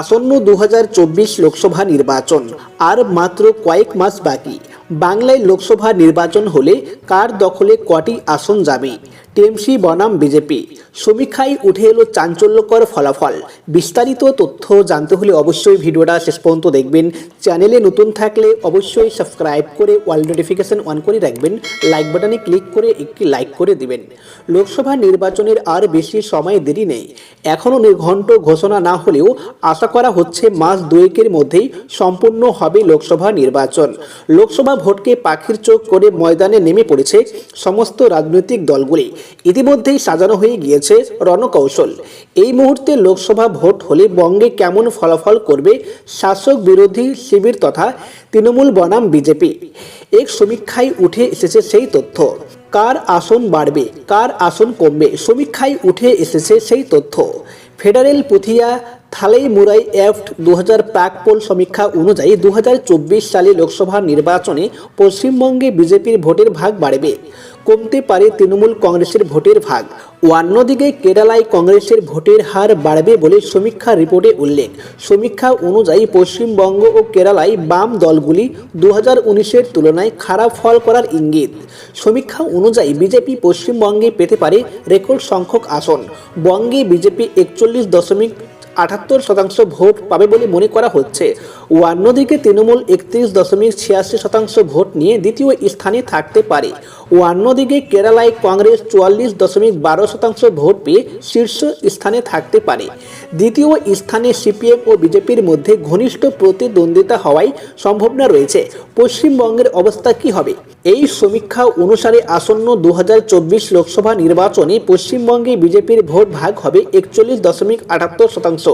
আসন্ন দু হাজার চব্বিশ লোকসভা নির্বাচন। আর মাত্র কয়েক মাস বাকি। বাংলায় লোকসভা নির্বাচন হলে কার দখলে কটি আসন যাবে? টিএমসি বনাম বিজেপি। সমীক্ষায় উঠে এলো চাঞ্চল্যকর ফলাফল। বিস্তারিত তথ্য জানতে হলে অবশ্যই ভিডিওটা শেষ পর্যন্ত দেখবেন। চ্যানেলে নতুন থাকলে অবশ্যই সাবস্ক্রাইব করে অল নোটিফিকেশন অন করে রাখবেন। লাইক বাটনে ক্লিক করে একটি লাইক করে দিবেন। লোকসভা নির্বাচনের আর বেশি সময় দেরি নেই। এখনও নির্ঘণ্ট ঘোষণা না হলেও আশা করা হচ্ছে মাস দুয়েকের মধ্যেই সম্পূর্ণ হবে লোকসভা নির্বাচন। লোকসভা ভোটকে পাখির চোখ করে ময়দানে নেমে পড়েছে সমস্ত রাজনৈতিক দলগুলি। ইতিমধ্যেই সাজানো হয়ে গিয়েছে রণকৌশল। এই মুহূর্তে লোকসভা ভোট হলে বঙ্গে কেমন ফলাফল করবে শাসক বিরোধী শিবির তথা তৃণমূল বনাম বিজেপি? এক সমীক্ষায় উঠে এসেছে সেই তথ্য। কার আসন বাড়বে, কার আসন কমবে, সমীক্ষায় উঠে এসেছে সেই তথ্য। ফেডারেল পুথিয়া থালেই মুরাই এফট দু হাজার প্রাক পোল সমীক্ষা অনুযায়ী দু হাজার চব্বিশ সালে লোকসভা নির্বাচনে পশ্চিমবঙ্গে বিজেপির ভোটের ভাগ বাড়বে। কমতে পারে তৃণমূল কংগ্রেসের ভোটের ভাগ। অন্যদিকে কেরালায় কংগ্রেসের ভোটের হার বাড়বে বলে সমীক্ষা রিপোর্টে উল্লেখ। সমীক্ষা অনুযায়ী পশ্চিমবঙ্গ ও কেরালায় বাম দলগুলি দু হাজার তুলনায় খারাপ ফল করার ইঙ্গিত। সমীক্ষা অনুযায়ী বিজেপি পশ্চিমবঙ্গে পেতে পারে রেকর্ড সংখ্যক আসন। বঙ্গে বিজেপি একচল্লিশ দশমিক আটাত্তর শতাংশ ভোট পাবে বলে মনে করা হচ্ছে। ও অন্যদিকে তৃণমূল একত্রিশ দশমিক ছিয়াশি শতাংশ ভোট নিয়ে দ্বিতীয় স্থানে থাকতে পারে। ও অন্যদিকে কেরালায় কংগ্রেস চুয়াল্লিশ দশমিক বারো শতাংশ ভোট পেয়ে শীর্ষ স্থানে থাকতে পারে। দ্বিতীয় স্থানে সিপিএম ও বিজেপির মধ্যে ঘনিষ্ঠ প্রতিদ্বন্দ্বিতা হওয়ায় সম্ভাবনা রয়েছে। পশ্চিমবঙ্গের অবস্থা কি হবে? এই সমীক্ষা অনুসারে আসন্ন দু হাজার চব্বিশ লোকসভা নির্বাচনে পশ্চিমবঙ্গে বিজেপির ভোট ভাগ হবে একচল্লিশ দশমিক আটাত্তর শতাংশ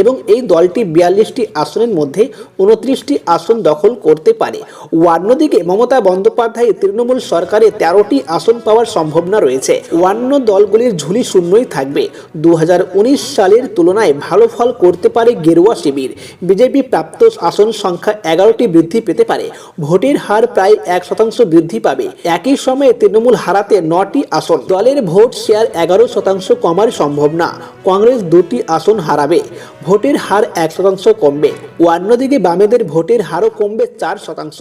এবং এই দলটি বিয়াল্লিশটি আসনের মধ্যে উনত্রিশটি আসন দখল করতে পারে। অন্যদিকে মমতা বন্দ্যোপাধ্যায় তৃণমূল সরকারে তেরোটি আসন পাওয়ার সম্ভাবনা রয়েছে। অন্য দলগুলির ঝুলি শূন্যই থাকবে। দু সালের তুলনায় ভালো ফল করতে পারে গেরুয়া শিবির। বিজেপি প্রাপ্ত আসন সংখ্যা এগারোটি বৃদ্ধি পেতে পারে। ভোটের হার প্রায় এক শতাংশ বৃদ্ধি পাবে। একই সময়ে তৃণমূল হারাতে নটি আসন। দলের ভোট শেয়ার এগারো শতাংশ কমার সম্ভাবনা। কংগ্রেস দুটি আসন হারাবে। ভোটের হার এক শতাংশ কমবে। অন্যদিকে বামেদের ভোটের হারও কমবে চার শতাংশ।